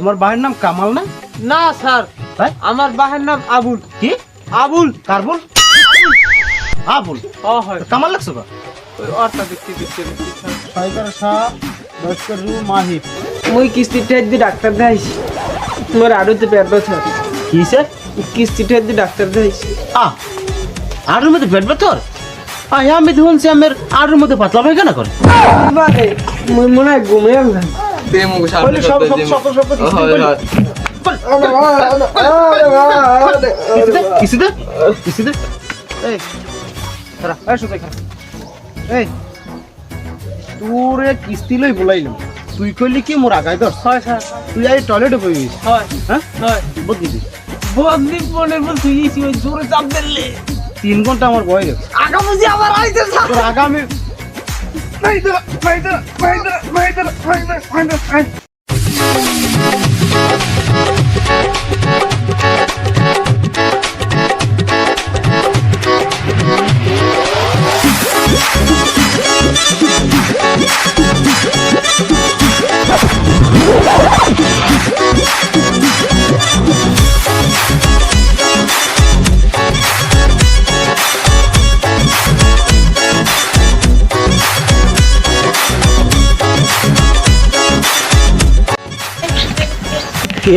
তোমার ভাইয়ের নাম কামাল না? না স্যার। তাই আমার বাহের নাম আবুল। কি? আবুল। কার্বন আবুল। ও হয়। কামাল লাগছো কা ওই অর্থ দেখতে দেখতে দেখতে সাইকার শাহ দশকর রু মাহিব মুই ডাক্তার দেখাইছি। তোমার আরও তো পেট ব্যথা। দি ডাক্তার দেখাইছি। আ আরুর মধ্যে পেট ব্যথর? আয় আমি দেখুন সে আমার আরুর মধ্যে পাতলা পায়খানা করে। বারে মনে হয় ঘুমিয়ে গেলাম বলে সব সব সব সব কিসিতে কিসিতে এই খারা এই সুতাই খারা এই তোরে কিস্তি লই বলাইলাম তুই কইলি কি মোর আগাই দর হয় স্যার তুই আই টয়লেটে বই গেছিস হয় হ্যাঁ হয় বদলি দি বদলি ফোনের বল তুই জোরে চাপ দিলে তিন ঘণ্টা আমার বয়ে গেছে আগা বুঝি আবার আইতে স্যার তোর আগামী মাইদরা মাইদরা মাইদরা মাইদরা মাইদরা মাইদরা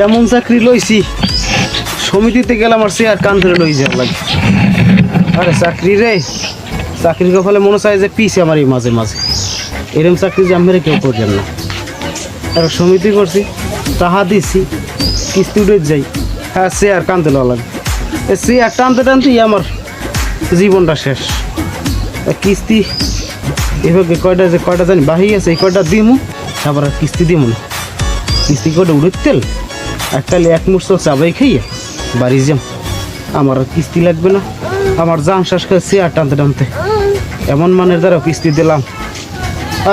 এমন চাকরি লইছি, সমিতিতে গেলাম আর আর কান ধরে লই যাওয়ার লাগে। আরে চাকরি রে, চাকরি কপালে মনে চায় যে পিছে আমার এই মাঝে মাঝে। এরম চাকরি যে আমি কেউ করছেন না। আর সমিতি করছি, তাহা দিছি, কিস্তি উঠে যাই হ্যাঁ সে আর কানতে লওয়া লাগে। এ আর টানতে টানতেই আমার জীবনটা শেষ। কিস্তি, এভাবে কয়টা যে কয়টা জানি বাহি আছে এই কয়টা দিমু আর কিস্তি দিমু না। কিস্তি কয়টা উড়ের তেল? একটা এক মুঠো চাবাই খাইয়ে বাড়ি যাম। আমার আর কিস্তি লাগবে না। আমার জান শ্বাস খাচ্ছে আর টানতে টানতে। এমন মানের দ্বারা কিস্তি দিলাম।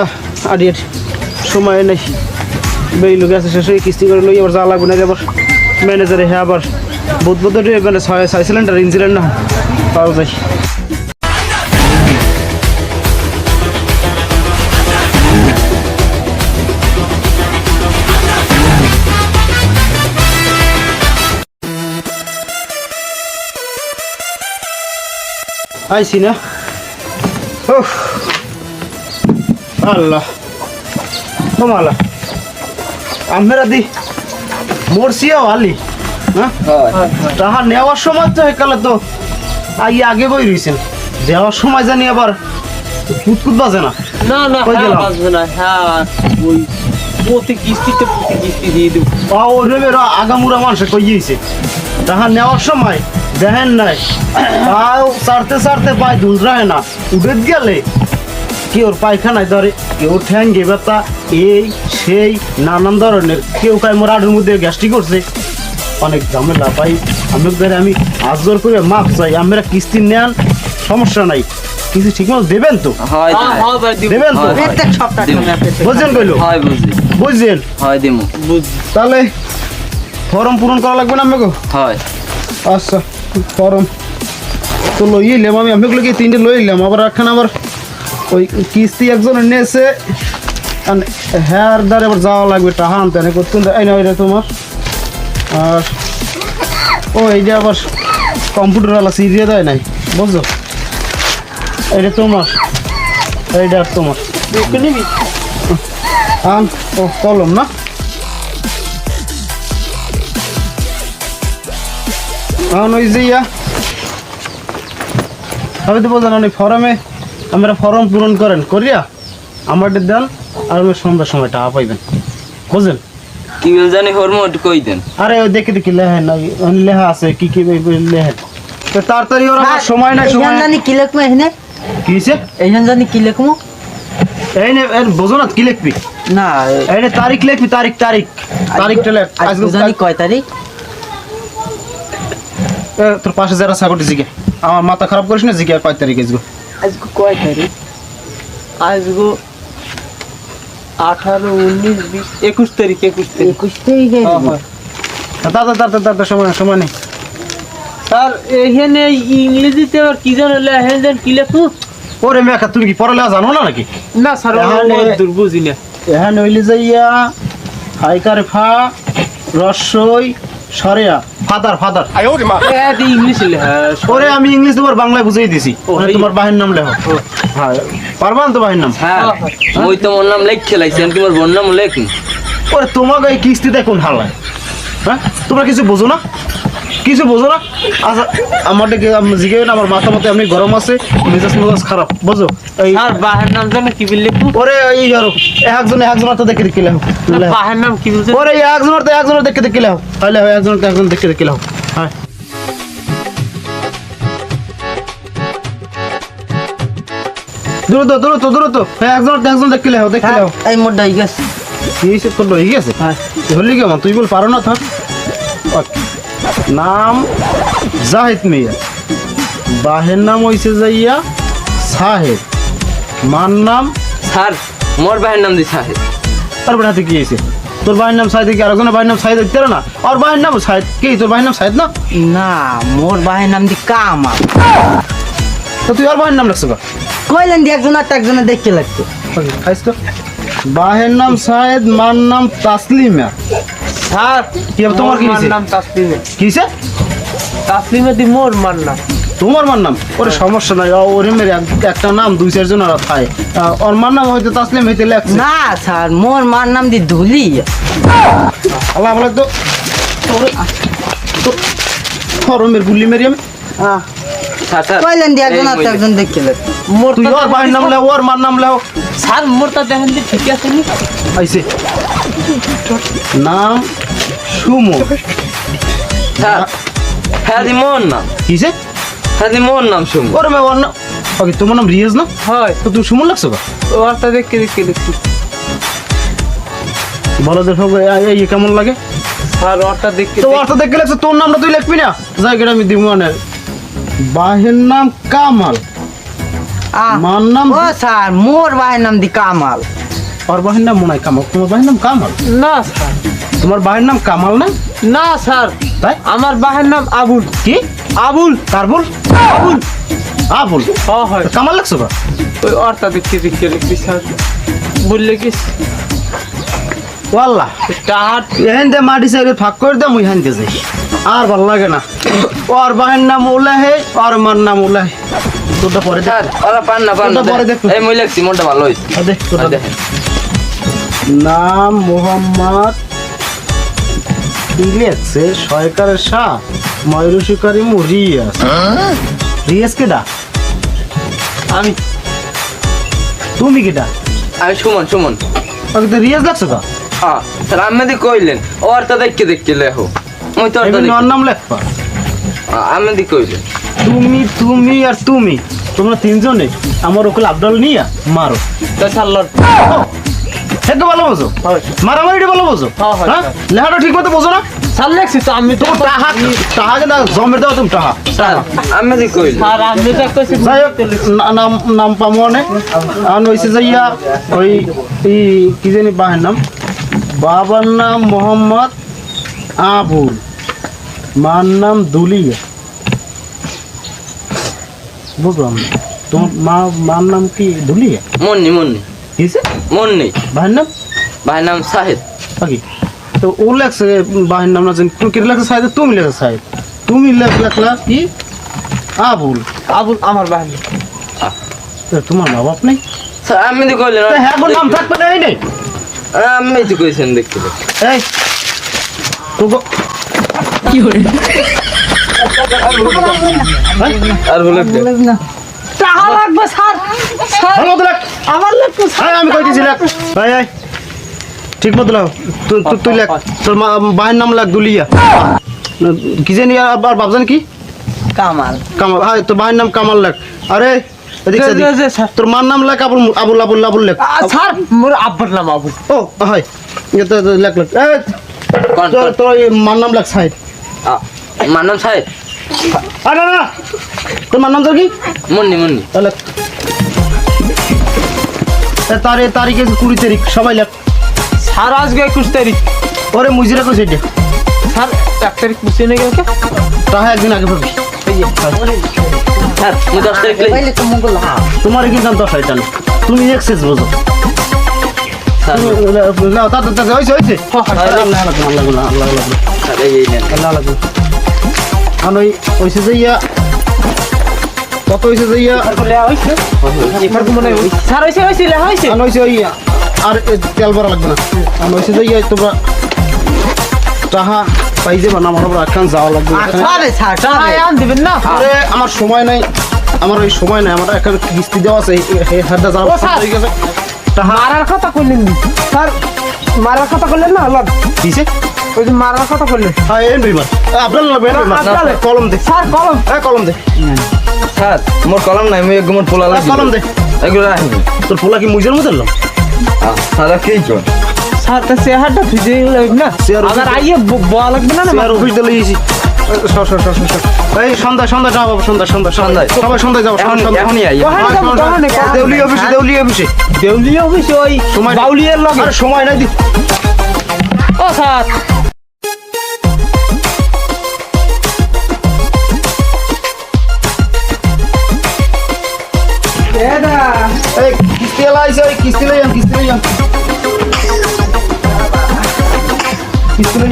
আহ আড়ি আড়ি সময় নেই। বেরিয়ে গেছে শেষ হয়ে কিস্তি করে লই আবার যা লাগবে না আবার। ম্যানেজারে হ্যাঁ আবার বোধ বোধ মানে ছয় ছয় সিলিন্ডার ইঞ্জিনের না। পাওয়া যায় আইসি না আল্লাহ। তোমালা আমরা দি মরসিয়াও আলি হ্যাঁ? তাহার নেওয়ার সময় তো একালে তো আই আগে বই রয়েছেন দেওয়ার সময় জানি আবার কুতকুত বাজে না। না না হ্যাঁ? বাঁচবে না হ্যাঁ ওই প্রতি কিস্তিতে প্রতি কিস্তি দিয়ে দেবো। আগামুরা মানুষে কইয়েছে তাহার নেওয়ার সময় দেখেন নাই? পাও সারতে সারতে পায় ধুল রায় না। উঠে গেলে কেউ পায়খানায় ধরে? কেউ ঠ্যাঙ্গে ব্যথা? এই সেই নানান ধরনের। কেউ কায় মোর আডুর মধ্যে গ্যাস্ট্রি করছে। অনেক ঝামেলা পাই আমি ধরে আমি আজর করে মাপ চাই। আমরা কিস্তি নেন সমস্যা নাই। কিছু ঠিকমতো দেবেন তো? হয় দিব। দেবেন তো। প্রত্যেক সপ্তাহে দিব। বুঝছেন কইলো? হয় বুঝি বুঝছেন? হয় দিমু। বুঝ তাহলে ফর্ম পূরণ করা লাগবে না আমাকে? হয়। আচ্ছা। ফর্ম তো লই এলাম আমি ওগুলোকে তিনটে লই এলাম আবার একখান আবার ওই কিস্তি একজন নিয়েছে হ্যার দ্বারা আবার যাওয়া লাগবে টাহা আনতে না করতেন এই না ওইটা তোমার। আর ও এইটা আবার কম্পিউটার ওয়ালা সিরিয়ে দেয় নাই বুঝছ? এইটা তোমার। এইটা আর তোমার। আন। ও কলম না? আন ওই যে ইয়া। আমি তো বললাম অনেক ফর্মে আমরা ফর্ম পূরণ করেন করিয়া আমাদের দেন আর আমি সন্ধ্যার সময় টাকা পাইবেন বুঝলেন? কি বল জানি হরমোট কই দেন? আরে ওই দেখি দেখি লেহেন ওই ওই লেহা আছে কি কি ওই- ওই লেহেন তো তাড়াতাড়ি ওরা আমার সময় নাই সময় জানি কি এখানে এইখান? জানি কি লিখব? এই নে এই বোঝো না কি লিখবি? না এই তারিখ লিখবি তারিখ তারিখ। তারিখটা লেখ। আজকে জানি কয় তারিখ? তোর পাশে যারা ছাগলটি জিগে আমার মাথা খারাপ করিস না জিগে কয় তারিখ আসব আজকে কয় তারিখ? আজকে আঠারো উনিশ বিশ একুশ তারিখ একুশ তারিখ। একুশ তারিখে হ্যাঁ। হ্যাঁ। দাদা দাদা দাদা সময় সময় নেই। স্যার এখানে ইংরেজিতে আবার কি জানো লেখেন যেন কি লেখু? ওরে মেকা তুমি কি পড়ালেখা জানো না নাকি? না স্যার দূর বুঝি না। এখানে হইলে যাইয়া হাইকার ফা রসই সরেয়া ফাদার ফাদার। ইংলিশ ওরে আমি ইংলিশ তোমার বাংলায় বুঝিয়ে দিছি। ও, মানে তোমার বাহির নাম লেখো। হ্যাঁ পারবা তো বাহির নাম? হ্যাঁ মুই তোমার নাম লেখ খেলাইছি তোমার বোন নাম লেখ। ওরে তোমাকে এই কিস্তিতে কোন হালায় হ্যাঁ তোমরা কিছু বুঝো না? কিছু বোঝো না? আচ্ছা আমার জিগে আমার মাথা মতো এমনি গরম আছে মেজাজ মেজাজ খারাপ বুঝো? এই স্যার বাহের নাম জানো কি বললে ওরে এই আরও একজন একজনের তো দেখে দেখে লেখো। বাহের নাম কি বলছে ওরে এই একজনের তো একজনের দেখে দেখে লেখো তাহলে একজনের তো একজন দেখে দেখে লেখো হ্যাঁ। দ্রুত দ্রুত দ্রুত। হ্যাঁ একজন একজন দেখে লেখো দেখে লেখো এই মোটা হয়ে গেছে। কি হয়েছে তোর হয়ে গেছে? হ্যাঁ। হলি কেমন তুই বল পারো না থাক নাম জাহিদ মিয়া। বাহের নাম হইছে যাইয়া সাহেব। মার নাম স্যার মোর ভাইয়ের নাম দি সাহেব। তারপরে হাতে কি হয়েছে তোর ভাইয়ের নাম সাহেদ কি আরেকজনের ভাইয়ের নাম সাহেদ দেখতে না? আর ভাইয়ের নাম সাহেদ কি? তোর ভাইয়ের নাম সাহেদ না? না মোর বাহের নাম দি কামাল। তো তুই আর ভাইয়ের নাম রাখছো কইলেন দি একজন আর একজনে দেখতে লাগতো খাইস তো। বাহের নাম সাহেদ মার নাম তাসলিমা। স্যার কি তোমার কি হয়েছে? নাম তাসলিমে। কিসে তাসলিমে দি মোর মার নাম। তোমার মার নাম? ওরে সমস্যা নাই ওরে মেরে এক- একটা নাম দুই চারজন আর খায়। ওর মার নাম হয়তো তাসলিম হইতে লেখছে। না স্যার মোর মার নাম দি ধুলি। আল্লাহ বলে তো তোরে তো ফরমের গুলি মেরি আমি। কইলেন দি একজন আর। একজন দেখতে মোর তুই ওর ভাইয়ের নাম লেও ওর মার নাম লেও। স্যার মোরটা দেখেন যে ঠিক আছে নি। আইছে। নাম সুমো স্যার হ্যাঁ দি মোর নাম। কিসে হ্যাঁ দি মোর নাম শুন ওরে মে ওর নাম ওকে তোমার নাম রিয়াজ না? হয়। তো তুমি সুমন লাগছো কা ওরটা দেখে দেখে দেখি বলো দেখো এই- কেমন লাগে? স্যার ওরটা দেখে তো অর্থ দেখে লাগছে তোর নামটা তুই লিখবি না? যাই আমি দিব মানে। বাহের নাম কামাল। আহ, মার নাম ও স্যার মোর বাহের নাম দি কামাল। ওর বাহের নাম মনে হয় কামাল তোমার বাহের নাম কামাল না স্যার তোমার বাহের নাম কামাল না না স্যার তাই আমার বাহের নাম আবুল কি আবুল কার বল আবুল আবুল হ হয় কামাল লাগছো কা ওই ওরটা দেখে দেখে লিখবি স্যার বললে কি ওয়াল্লাহ টাহার এহেন দে মাটি সাইডে ফাঁক করে দে মুই হানতে যাই আর ভালো লাগে না ওর বাহের নাম উলাহে ওর মার নাম উলাহে তোরটা পরে দেখ ওরা পান না পান না পরে দেখো। এই মই লেখছি মোরটা ভালো হয়েছে আর দেখ তোরটা দেখ নাম মোহাম্মদ কি লিখছে সরকারের শাহ ময়ূরী করিম রিয়াস রিয়াস কেডা? আমি। তুমি কেডা? আমি সুমন সুমন। ওকে তো রিয়াজ লাগছো কা হ্যাঁ স্যার আমি দি কইলেন ওরটা দেখে দেখে লেখো মুই তো ওর নাম লেখবা। আমি দি কইলেন। তুমি তুমি আর তুমি তোমরা তিনজনে আমার ওকে আবদাল নিয়া মারো। তো স্যার সেটা ভালো বোঝো? মারামারিটা ভালো বোঝো? হ্যাঁ, হয়। লেখাটা ঠিক মতো বোঝো না? স্যার লেখছি তো আমি তো টাহা টাহাকে না জমের দাও তুমি টাহা। আমি দি কইলেন স্যার আমি তো কইছি যাই হোক না- নাম নাম পামো অনেক। আন হয়েছে যাইয়া ওই এই কি জানি বাহের নাম? বাবার নাম মোহাম্মদ আবুল। মার নাম দুলিয়া। বুঝলাম। তোমার মা মার নাম কি? দুলিয়া? মন্নি মন্নি। কিসে? মন্নি ভাইয়ের নাম? ভাইয়ের নাম সাহেব বাকি তো ও লেখছে বাহির নাম না জানি তুমি কেটে লেখছে সাহেব তুমি লেখা সাহেব তুমি লেখ লেখলা কি? আবুল। আবুল আমার বাহের নাম তোমার মা বাপ নেই? আমি দি কইলেন তো হ্যাঁ নাম থাকবে না এই নেই। আমি তো কইছেন দেখতে এই তোকে আর বলে না টাকা লাগবে স্যার। ভালো মতো লেখ আমার লাগবে হ্যাঁ আমি কই দিছি লেখ এই এই ঠিক মতো লেখ তুই তুই- তুই লেখ তোর মা নাম লেখ দুলিয়া। কি জানি আর কি? কামাল। কামাল। হ্যাঁ তোর বাহির নাম কামাল লেখ আরে। তোর মার নাম লেখ আবুল আবুল আবুল আবুল লেখ আ, স্যার মোর আব্বার নাম আবুল। ও হয়। এ লেখ এই কোন তোর তোর মার নাম সাহেব। আমার নাম সাহেব? আরে না না তোর মার নাম তোর কি? মন্নি মন্নি। এ তারে তারিখে কুড়ি তারিখ সবাই লেখ স্যার আজকে একুশ তারিখ। ওরে মুজিরা কইছে এটা স্যার এক তারিখ বুঝে নাকি ওকে তাহা একদিন আগে পাবি। স্যার। মুই দশ তারিখ লিখি কইলে তো মঙ্গল হা তোমার কি জানতো শয়তান? তুমি এক্সেস বোঝো। না তা তা তা হইছে হইছে আল্লাহ আল্লাহ আল্লাহ আল্লাহ আল্লাহ আল্লাহ। আরে এই নেন আল্লাহ আল্লাহ আর ওই হইছে যে ইয়া কত যে ইয়া? হয় স্যার হয়েছে হয়েছে লেখা হয়েছে আর হইছে ইয়া আর তেল ভরা লাগবে না। আর হইছে যে ইয়া তোমরা টাহা পাই যাবা না আমার আবার একখান যাওয়া লাগবে। এখানে। আন দিবেন না। আরে আমার সময় নাই। আমার ওই সময় নাই আমার একটা কিস্তি দেওয়া আছে এই হাতটা যাওয়া। হয়ে টাহা মারার কথা করলেন নি স্যার মারার কথা করলেন না আল্লাহ দিছে ওই যে মারার কথা করলেন হ্যাঁ এন বিমার আপনার লাগবে না আপনার। কলম দে স্যার কলম। হ্যাঁ কলম দে। স্যার মোর কলম নাই আমি একদম পোলা হ্যাঁ, লাগি। কলম দে। এগুলো রাখি। তোর পোলা কি মুজের মতো এলো স্যার কি কর স্যার তো চেহারটা ভিজে লাগবে না? ভিজে- আইয়ে ব- লাগবে না না আর অফিস দিলে এই সন্ধ্যা সন্ধ্যা যাও বাবা সন্ধ্যা সন্ধ্যা সন্ধ্যায়? সবাই সন্ধ্যায় যাব এখনই আই ওখানে হ্যাঁ, যাব। দেউলি অফিসে দেউলি অফিসে। অফিসে ওই সময়। বাউলিয়ার লগে। সময় নাই ও স্যার। এই কিস্তি ওই কিস্তি লই কিস্তি লই আন। কিস্তি লই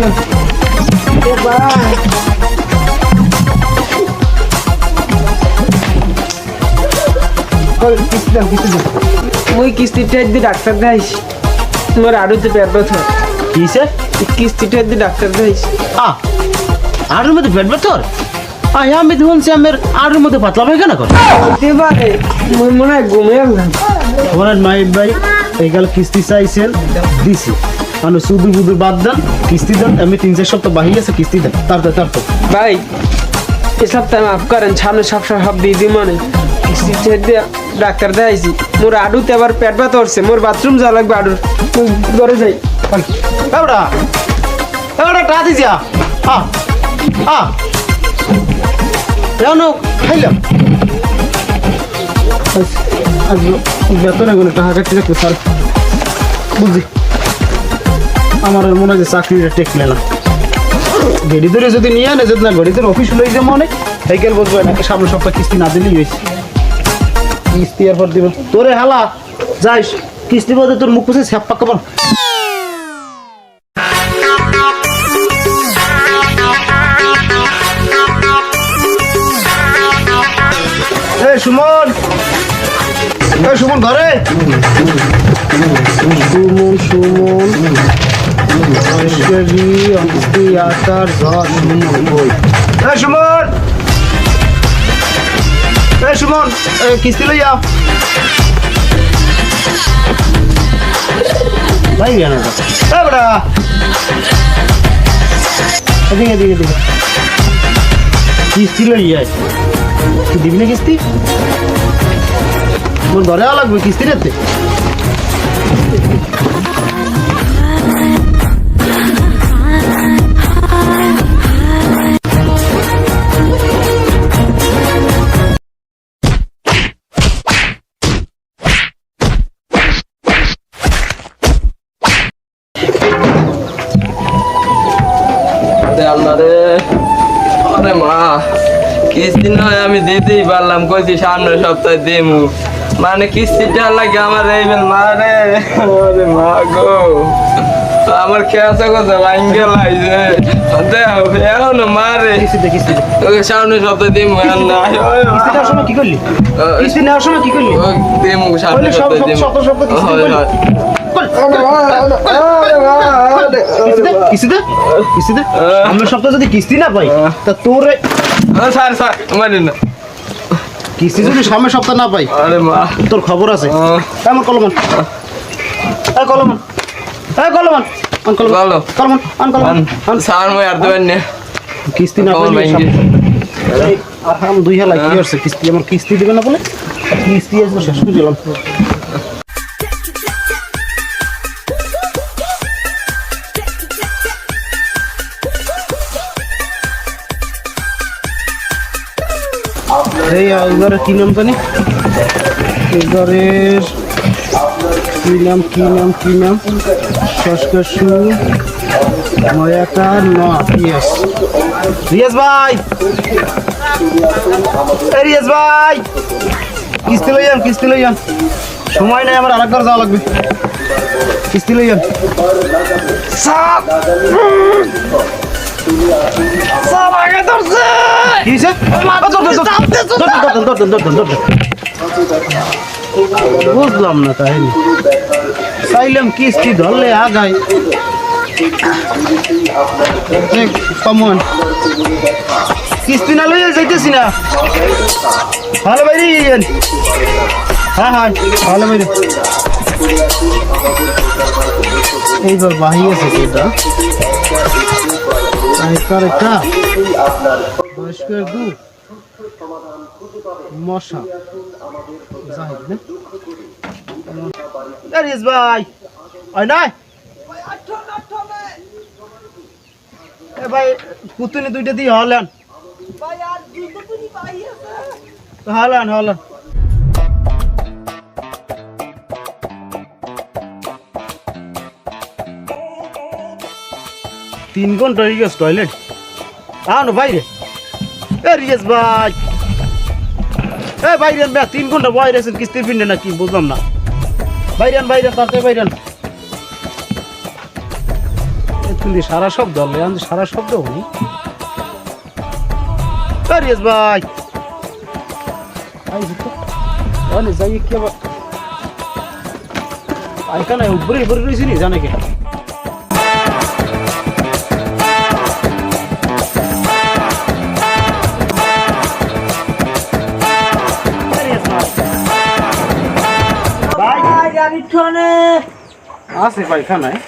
কিস্তি দি ডাক্তার দেখাইস মোর আড়ুতে পেট ব্যথা। কিসে? কিস্তিটা দি ডাক্তার দেখাইস আ আড়ুর মধ্যে পেট ব্যথর আয় আমি দেখুন সে আমার আড়ুর মধ্যে পাতলা পায়খানা করে? হতে পারে মুই মনে হয় ঘুমিয়ে গেলাম। ভাই এই গেল কিস্তি চাইছেন দিছি। মানে শুধু বুধু বাদ দেন কিস্তি দেন আমি তিন চার সপ্তাহ বাহি আছে কিস্তি দেন। তারপর তারপর ভাই এ সপ্তাহে মাফ করেন সামনে সব সব দিয়ে দিই মনে কিস্তিটা দিয়ে ডাক্তার দেখাইছি মোর আড়ুতে আবার পেট ব্যথা উঠছে মোর বাথরুম যা লাগবে আড়ুর মুই ঘরে যাই এবারা এবারা টা দিছি আ আ আ কেন খাইলাম আজ বেতনে কোনো টাকা কাটতে রাখতে স্যার বুঝছি আমার আর মনে হয় যে চাকরিটা টেকলে না গেড়ি ধরে যদি নিয়ে আনে, যদি না গড়ি ধরে অফিস লই যে মনে সাইকেল বসবো নাকি সামনে সপ্তাহ কিস্তি না দিলেই হয়েছে। কিস্তি আর পর দিব। তোরে হালা, যাইস, কিস্তি বলতে তোর মুখ পুষে স্যাপ পাকা বল সুমন সুমন ঘরে। সুমন সুমন। ঐশ্বরী, অন্তি আকার ঝড় সুমন! বই কিস্তি লই যাও ভাই কিস্তি লই যাই তুই দিবি না কিস্তি? মোর ঘরে লাগবে কিস্তি রেতে পারলাম কইছি সামনের সপ্তাহে দিমু। মানে কিস্তিটা লাগে আমার এই বেল মা রে। আরে মা গো। আমার খেয়াছে কথা ভাঙ্গে লাইছে দেও এখনও মা রে। কিস্তি দে কিস্তি দে তোকে সপ্তাহে দিমু আর না। সময় কি করলি? কিস্তি নেওয়ার সময় কি করলি? দিমু সব- সপ্তাহে দিমু। আমরা সপ্তাহে যদি কিস্তি না পাই তা তোর স্যার স্যার মারি না। কিস্তি যদি সামনের সপ্তাহ না পাই? আরে মা। তোর খবর আছে। আমার কলমন। এই কলমন। এই কলমন। আন ভালো। কলমন আঙ্কল স্যার মই আর দেবেন না। কিস্তি না পাই ভেঙে। আহাম দুই হেলা কি হচ্ছে কিস্তি আমার কিস্তি দিবে না বলে? কিস্তি আজকে শেষ করে দিলাম। এই এবারে কি নাম জানি? এবারের কি নাম কি নাম কি নাম? সস্কসু ময়াকার ন ইয়েস রিয়াজ। ভাই! এই রিয়াজ ভাই! কিস্তি লই যান কিস্তি লই যান সময় নেই, আমার আরেকবার যাওয়া লাগবে। কিস্তি লই যান বুঝলাম না তাই চাইলাম কিস্তি ধরলে আগাই কমন কিস্তি না লইয়া যাইতেছি না ভালো বাইরে হ্যাঁ হ্যাঁ ভালো বাইরে এইবার বাহিয়েছে সেটা আরেকটা একটা বয়স্কের দু। মশা। জাহিদ না। আরিস ভাই। ওই নাই ভাই কুতুনি দুইটা দিয়ে হলেন। হলেন হলেন। তিন ঘণ্টা হয়ে গেছে টয়লেট আনো বাইরে। এ ভাই। এ বাইরে তিন ঘণ্টা বাইরে আছেন কিস্তির পিন্ডে না কি বুঝলাম না। বাইরে আন বাইরে তাড়াতাড়ি বাইরে আন। এ, সারা শব্দ হলে আমি সারা শব্দ হনি রিয়েস ভাই। যাই কি আবার? আইখানে উপরে উপরে রয়েছি জানে কে? আছে পায়খানায়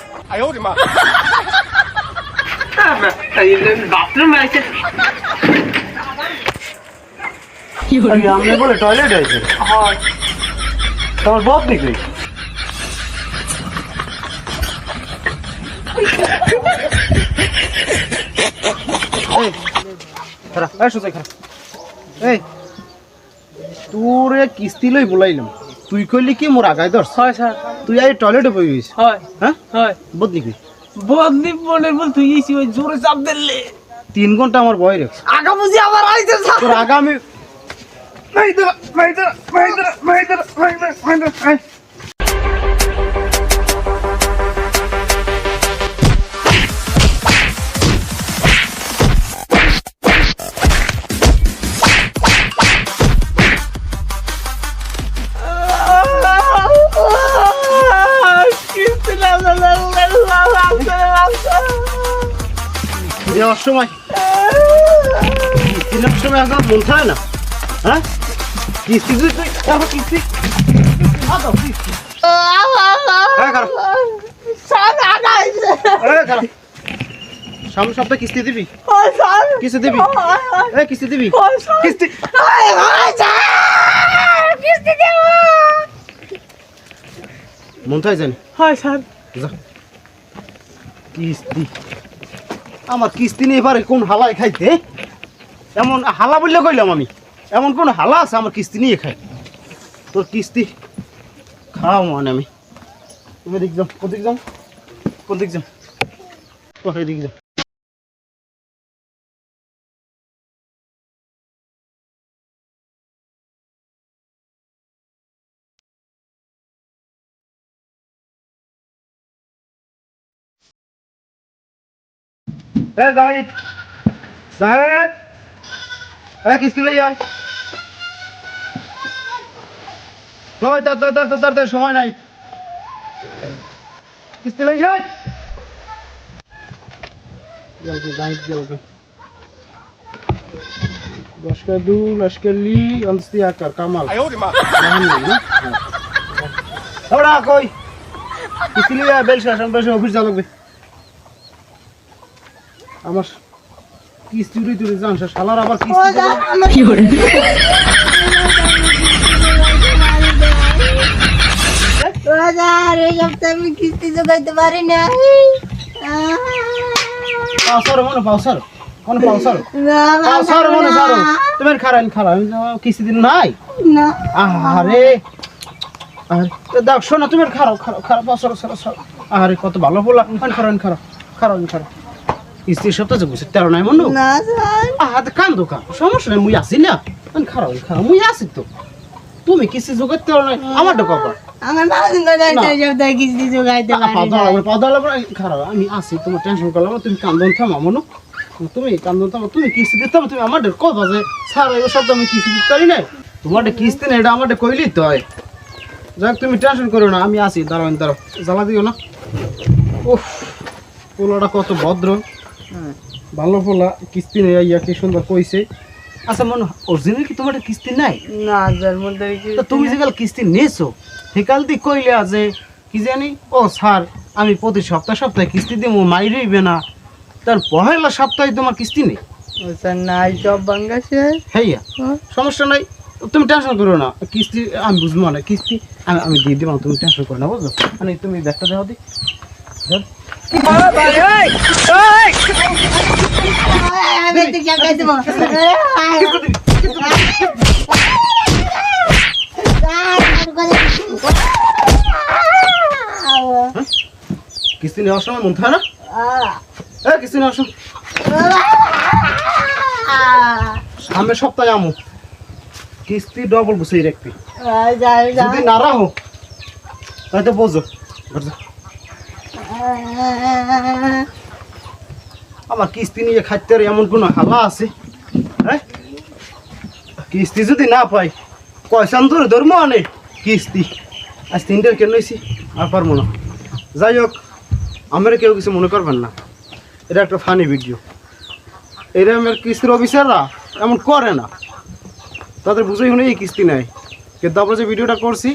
আপনি টয়লেট হয়েছে তোমার বদ দেখলি খারাপ এই তোরে কিস্তি লই বলাইলাম তুই কইলি কি মোর আগাই ধর হয় স্যার। তুই আই টয়লেটে বই গেছিস হয়। হ্যাঁ? হয়। বদলি কি বদলি বলে বল তুই গেছি ওই জোরে চাপ দিলে। তিন ঘণ্টা আমার বয় রেখেছে। আগা বুঝি আবার আইছে স্যার। তোর আগামী মাইদরা মাইদরা মাইদরা মাইদরা মাইদরা মাইদরা সময় কিনার সময় এখন মন থাকে না? হ্যাঁ? কিস্তি তুই তুই কিস্তি। সামনের সপ্তাহে কিস্তি দিবি? কিস্তি দিবি? কিস্তি দিবি? কিস্তি মন থাকে জানি। হয় স্যার। যা। কিস্তি। আমার কিস্তি নিয়ে এবারে কোন হালায় খাইতে এমন হালা বললে কইলাম আমি, এমন কোন হালা আছে আমার কিস্তি নিয়ে খাই তোর কিস্তি খাও মানে আমি। তুমি যাম কোদিক যাও কোদিক ও এদিক যাও। জাহিদ জাহিদ এক স্কুলে যাই নয় তার তার তার তার তার সময় নাই। স্কুলে যাই জাহিদ গেল লস্কর দু লস্কর লি অলসি আকার কামাল। ওরা কই? ইসলিয়ে বেলশা সন্দেশ অফিস চালক আমার কিস্তি উড়ি তুড়ি জান শালার আবার কিস্তি দেবে। এই সপ্তাহে আমি কিস্তি জোগাইতে পারি না। পাউসার মনে পাউসার মনে পাউসার না, না, পাউসার মনে সারো তুমি খারান খারা কিস্তি দিন নাই। না। আরে আরে দেখ শোনো তুমি খারাপ খারাপ খারাপ পাউসার সারো সারো আরে কত ভালো বলা খারান খারাপ খারান খারাপ কিস্তি সপ্তাহে যে বুঝে তেরো নাই মন্ডু না আহ কান দোকান সমস্যা নেই মুই আসি না। খারাপ খারাপ মুই আসি তো। তুমি কিস্তি জোগাড় তেরো নাই আমার কবা আমার সপ্তাহে কিস্তি পারি। পাদালা পাদালা খারাপ আমি আসি তোমার টেনশন করলাম তুমি কান্দন থামা মনো। তুমি কান্দন থামা তুমি কিস্তি দিতে তুমি আমার এই আমি কিস্তি দিতে পারি না তোমার কিস্তি না এটা আমার কইলি তো হয়। যাক তুমি টেনশন করো না আমি আসি দাঁড়াও দাঁড়াও জ্বালা দিও না। উফ পোলাটা কত ভদ্র। ভালো পোলা কিস্তি নেই ইয়া কি সুন্দর কইছে? আচ্ছা মনে অরিজিনাল কি তোমার কিস্তি নাই? না যার মধ্যে কি তো তুমি যেকাল কিস্তি নিয়েছো সেকাল দি কইলে যে কি জানি ও স্যার আমি প্রতি সপ্তাহ সপ্তাহে কিস্তি দিব মাই রইবে না। তার পহেলা সপ্তাহে তোমার কিস্তি নেই। স্যার নাই সব বাঙ্গাছে হ্যাঁ। সমস্যা নাই তুমি টেনশন করো না। কিস্তি আমি বুঝব না কিস্তি আমি আমি দিয়ে দিব তুমি টেনশন করো না বুঝলো মানে তুমি দেখতে দেওয়া দি। কিস্তি নেওয়ার সময় মন থাকে না? কিস্তি নেওয়ার সময়। সামনের সপ্তাহে আমু। কিস্তি ডবল গুছিয়ে রাখবি। যদি না রাখো তাহলে বোঝো। বুঝছ? আমার কিস্তি নিয়ে খাইতে এমন কোনো হালা আছে? হ্যাঁ? কিস্তি যদি না পাই, কয়সান ধরে ধর্ম আনে কিস্তি? আজ তিনটার কেন নিয়েছি আর পারব না। যাই হোক, আমার কেউ কিছু মনে করবেন না। এটা একটা ফানি ভিডিও এটা আমার কিস্তির অফিসাররা এমন করে না। তাদের বুঝেই শুনে এই কিস্তি নেয়। কিন্তু আমরা যে ভিডিওটা করছি,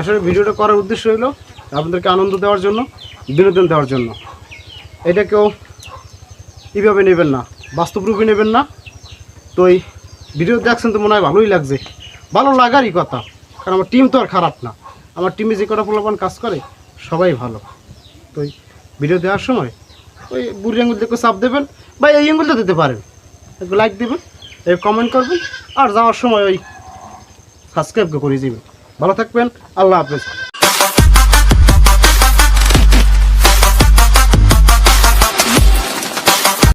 আসলে ভিডিওটা করার উদ্দেশ্য হলো আপনাদেরকে আনন্দ দেওয়ার জন্য। বিনোদন দেওয়ার জন্য। এটা কেউ এইভাবে নেবেন না বাস্তব রূপে নেবেন না। তো এই ভিডিও দেখছেন তো মনে হয় ভালোই লাগছে। ভালো লাগারই কথা, কারণ আমার টিম তো আর খারাপ না। আমার টিমে যে কটা পোলাপান কাজ করে, সবাই ভালো। তো এই ভিডিও দেওয়ার সময় ওই বুড়ি আঙুল দেখে চাপ দেবেন বা এই আঙুলটা দিতে পারেন। একটু লাইক দেবেন কমেন্ট করবেন, আর যাওয়ার সময় ওই সাবস্ক্রাইব করে যাবেন ভালো থাকবেন, আল্লাহ হাফেজ।